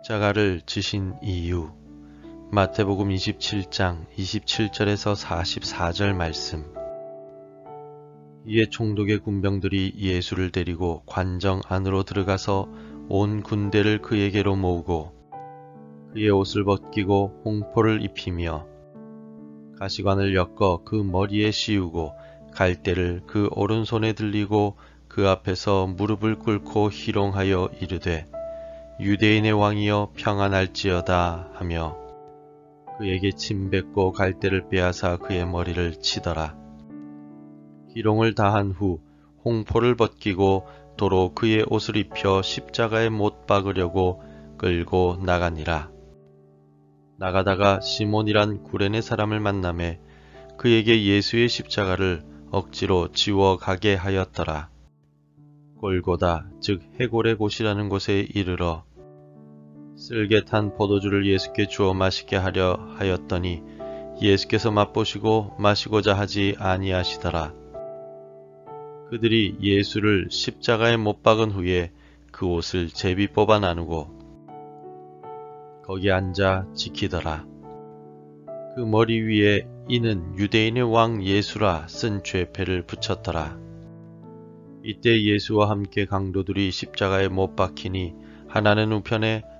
십자가를 지신 이유. 마태복음 27장 27절에서 44절 말씀. 이에 총독의 군병들이 예수를 데리고 관정 안으로 들어가서 온 군대를 그에게로 모으고 그의 옷을 벗기고 홍포를 입히며 가시관을 엮어 그 머리에 씌우고 갈대를 그 오른손에 들리고 그 앞에서 무릎을 꿇고 희롱하여 이르되 유대인의 왕이여 평안할지어다 하며 그에게 침 뱉고 갈대를 빼앗아 그의 머리를 치더라. 희롱을 다한 후 홍포를 벗기고 도로 그의 옷을 입혀 십자가에 못 박으려고 끌고 나가니라. 나가다가 시몬이란 구레네 사람을 만남에 그에게 예수의 십자가를 억지로 지워 가게 하였더라. 골고다 즉 해골의 곳이라는 곳에 이르러 쓸개 탄 포도주를 예수께 주어 마시게 하려 하였더니 예수께서 맛보시고 마시고자 하지 아니하시더라. 그들이 예수를 십자가에 못 박은 후에 그 옷을 제비 뽑아 나누고 거기 앉아 지키더라. 그 머리 위에 이는 유대인의 왕 예수라 쓴 죄패를 붙였더라. 이때 예수와 함께 강도들이 십자가에 못 박히니 하나는 우편에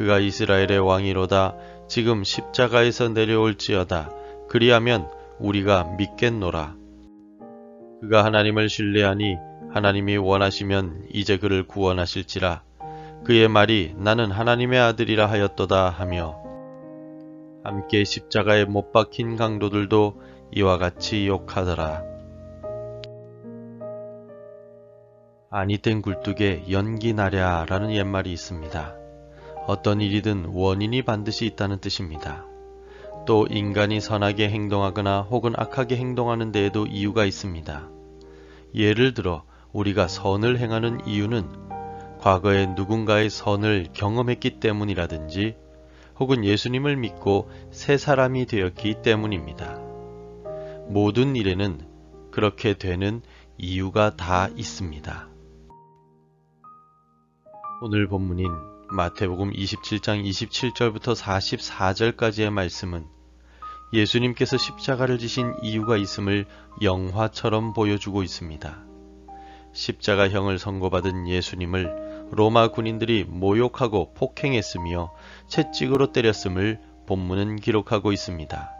그가 이스라엘의 왕이로다. 지금 십자가에서 내려올지어다. 그리하면 우리가 믿겠노라. 그가 하나님을 신뢰하니 하나님이 원하시면 이제 그를 구원하실지라. 그의 말이 나는 하나님의 아들이라 하였도다 하며 함께 십자가에 못 박힌 강도들도 이와 같이 욕하더라. 아니 된 굴뚝에 연기 나랴 라는 옛말이 있습니다. 어떤 일이든 원인이 반드시 있다는 뜻입니다. 또 인간이 선하게 행동하거나 혹은 악하게 행동하는 데에도 이유가 있습니다. 예를 들어 우리가 선을 행하는 이유는 과거에 누군가의 선을 경험했기 때문이라든지 혹은 예수님을 믿고 새 사람이 되었기 때문입니다. 모든 일에는 그렇게 되는 이유가 다 있습니다. 오늘 본문인 마태복음 27장 27절부터 44절까지의 말씀은 예수님께서 십자가를 지신 이유가 있음을 영화처럼 보여주고 있습니다. 십자가형을 선고받은 예수님을 로마 군인들이 모욕하고 폭행했으며 채찍으로 때렸음을 본문은 기록하고 있습니다.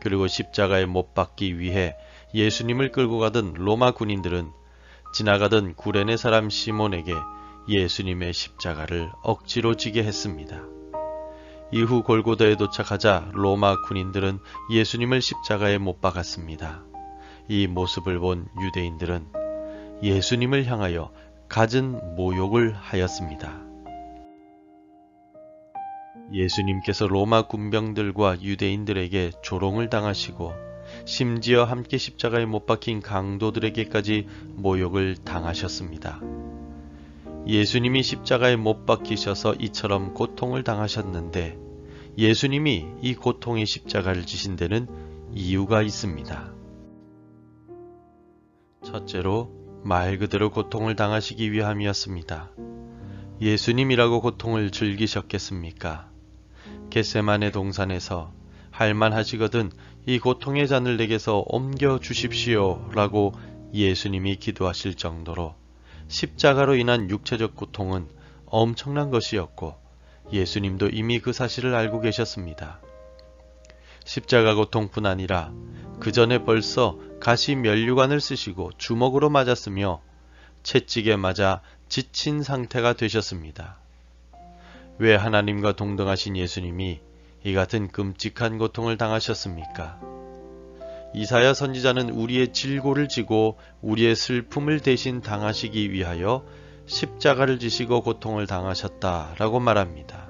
그리고 십자가에 못 박기 위해 예수님을 끌고 가던 로마 군인들은 지나가던 구레네 사람 시몬에게 예수님의 십자가를 억지로 지게 했습니다. 이후 골고다에 도착하자 로마 군인들은 예수님을 십자가에 못 박았습니다. 이 모습을 본 유대인들은 예수님을 향하여 갖은 모욕을 하였습니다. 예수님께서 로마 군병들과 유대인들에게 조롱을 당하시고 심지어 함께 십자가에 못 박힌 강도들에게까지 모욕을 당하셨습니다. 예수님이 십자가에 못 박히셔서 이처럼 고통을 당하셨는데 예수님이 이 고통의 십자가를 지신 데는 이유가 있습니다. 첫째로 말 그대로 고통을 당하시기 위함이었습니다. 예수님이라고 고통을 즐기셨겠습니까? 겟세만의 동산에서 할만하시거든 이 고통의 잔을 내게서 옮겨 주십시오 라고 예수님이 기도하실 정도로 십자가로 인한 육체적 고통은 엄청난 것이었고 예수님도 이미 그 사실을 알고 계셨습니다. 십자가 고통뿐 아니라 그 전에 벌써 가시 면류관을 쓰시고 주먹으로 맞았으며 채찍에 맞아 지친 상태가 되셨습니다. 왜 하나님과 동등하신 예수님이 이 같은 끔찍한 고통을 당하셨습니까? 이사야 선지자는 우리의 질고를 지고 우리의 슬픔을 대신 당하시기 위하여 십자가를 지시고 고통을 당하셨다라고 말합니다.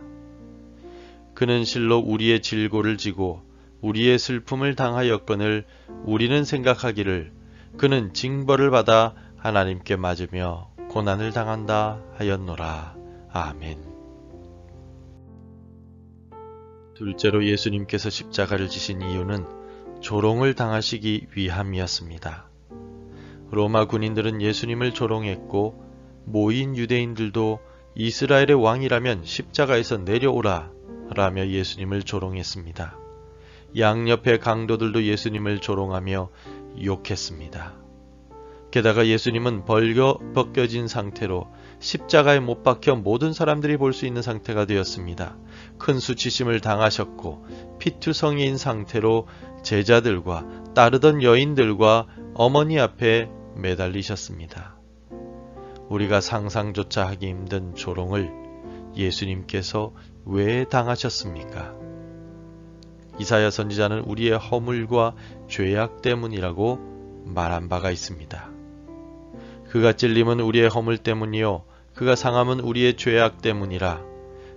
그는 실로 우리의 질고를 지고 우리의 슬픔을 당하였거늘 우리는 생각하기를 그는 징벌을 받아 하나님께 맞으며 고난을 당한다 하였노라. 아멘. 둘째로 예수님께서 십자가를 지신 이유는 조롱을 당하시기 위함이었습니다. 로마 군인들은 예수님을 조롱했고 모인 유대인들도 이스라엘의 왕이라면 십자가에서 내려오라 라며 예수님을 조롱했습니다. 양옆의 강도들도 예수님을 조롱하며 욕했습니다. 게다가 예수님은 벌겨 벗겨진 상태로 십자가에 못 박혀 모든 사람들이 볼 수 있는 상태가 되었습니다. 큰 수치심을 당하셨고 피투성이인 상태로 제자들과 따르던 여인들과 어머니 앞에 매달리셨습니다. 우리가 상상조차 하기 힘든 조롱을 예수님께서 왜 당하셨습니까? 이사야 선지자는 우리의 허물과 죄악 때문이라고 말한 바가 있습니다. 그가 찔림은 우리의 허물 때문이요 그가 상함은 우리의 죄악 때문이라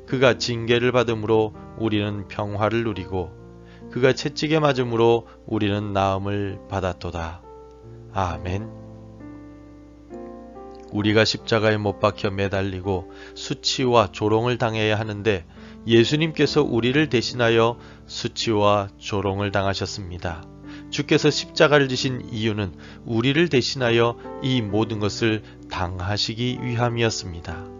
그가 징계를 받음으로 우리는 평화를 누리고 그가 채찍에 맞음으로 우리는 나음을 받았도다. 아멘. 우리가 십자가에 못 박혀 매달리고 수치와 조롱을 당해야 하는데 예수님께서 우리를 대신하여 수치와 조롱을 당하셨습니다. 주께서 십자가를 지신 이유는 우리를 대신하여 이 모든 것을 당하시기 위함이었습니다.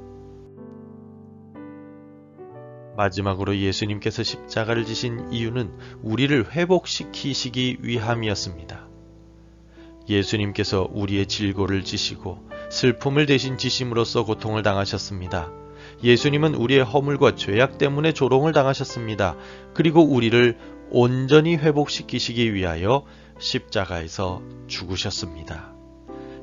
마지막으로 예수님께서 십자가를 지신 이유는 우리를 회복시키시기 위함이었습니다. 예수님께서 우리의 질고를 지시고 슬픔을 대신 지심으로써 고통을 당하셨습니다. 예수님은 우리의 허물과 죄악 때문에 조롱을 당하셨습니다. 그리고 우리를 온전히 회복시키시기 위하여 십자가에서 죽으셨습니다.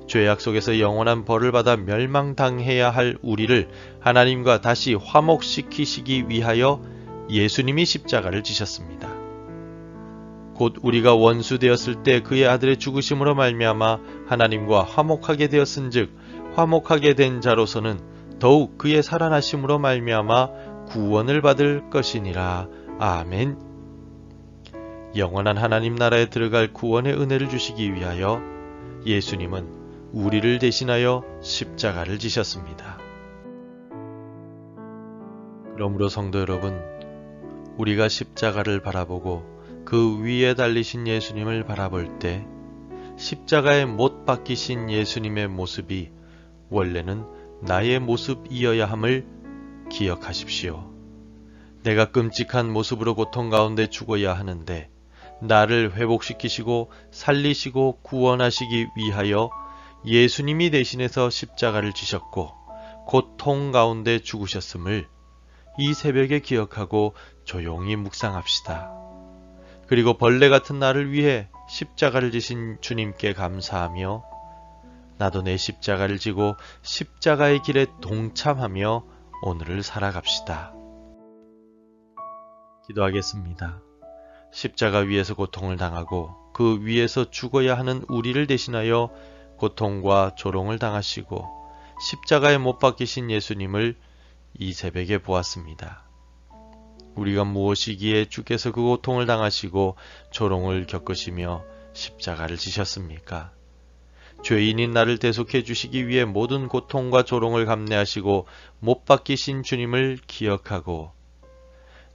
죄악 속에서 영원한 벌을 받아 멸망당해야 할 우리를 하나님과 다시 화목시키시기 위하여 예수님이 십자가를 지셨습니다. 곧 우리가 원수 되었을 때 그의 아들의 죽으심으로 말미암아 하나님과 화목하게 되었은즉 화목하게 된 자로서는 더욱 그의 살아나심으로 말미암아 구원을 받을 것이니라. 아멘. 영원한 하나님 나라에 들어갈 구원의 은혜를 주시기 위하여 예수님은 우리를 대신하여 십자가를 지셨습니다. 그러므로 성도 여러분, 우리가 십자가를 바라보고 그 위에 달리신 예수님을 바라볼 때 십자가에 못 박히신 예수님의 모습이 원래는 나의 모습이어야 함을 기억하십시오. 내가 끔찍한 모습으로 고통 가운데 죽어야 하는데 나를 회복시키시고 살리시고 구원하시기 위하여 예수님이 대신해서 십자가를 지셨고 고통 가운데 죽으셨음을 이 새벽에 기억하고 조용히 묵상합시다. 그리고 벌레 같은 나를 위해 십자가를 지신 주님께 감사하며 나도 내 십자가를 지고 십자가의 길에 동참하며 오늘을 살아갑시다. 기도하겠습니다. 십자가 위에서 고통을 당하고 그 위에서 죽어야 하는 우리를 대신하여 고통과 조롱을 당하시고 십자가에 못 박히신 예수님을 이 새벽에 보았습니다. 우리가 무엇이기에 주께서 그 고통을 당하시고 조롱을 겪으시며 십자가를 지셨습니까? 죄인인 나를 대속해 주시기 위해 모든 고통과 조롱을 감내하시고 못 박히신 주님을 기억하고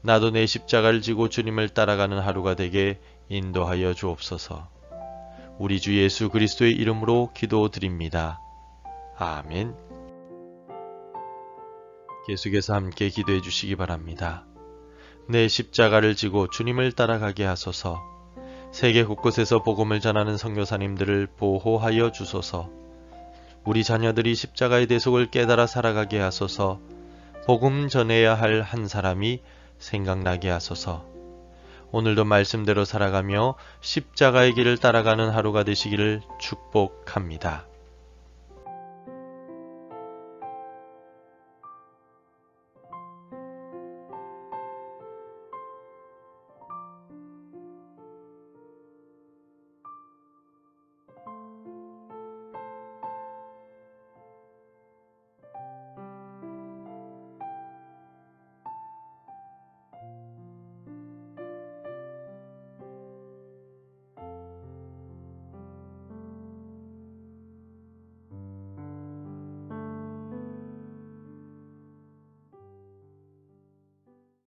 나도 내 십자가를 지고 주님을 따라가는 하루가 되게 인도하여 주옵소서. 우리 주 예수 그리스도의 이름으로 기도드립니다. 아멘. 계속해서 함께 기도해 주시기 바랍니다. 내 십자가를 지고 주님을 따라가게 하소서. 세계 곳곳에서 복음을 전하는 선교사님들을 보호하여 주소서. 우리 자녀들이 십자가의 대속을 깨달아 살아가게 하소서. 복음 전해야 할 한 사람이 생각나게 하소서. 오늘도 말씀대로 살아가며 십자가의 길을 따라가는 하루가 되시기를 축복합니다.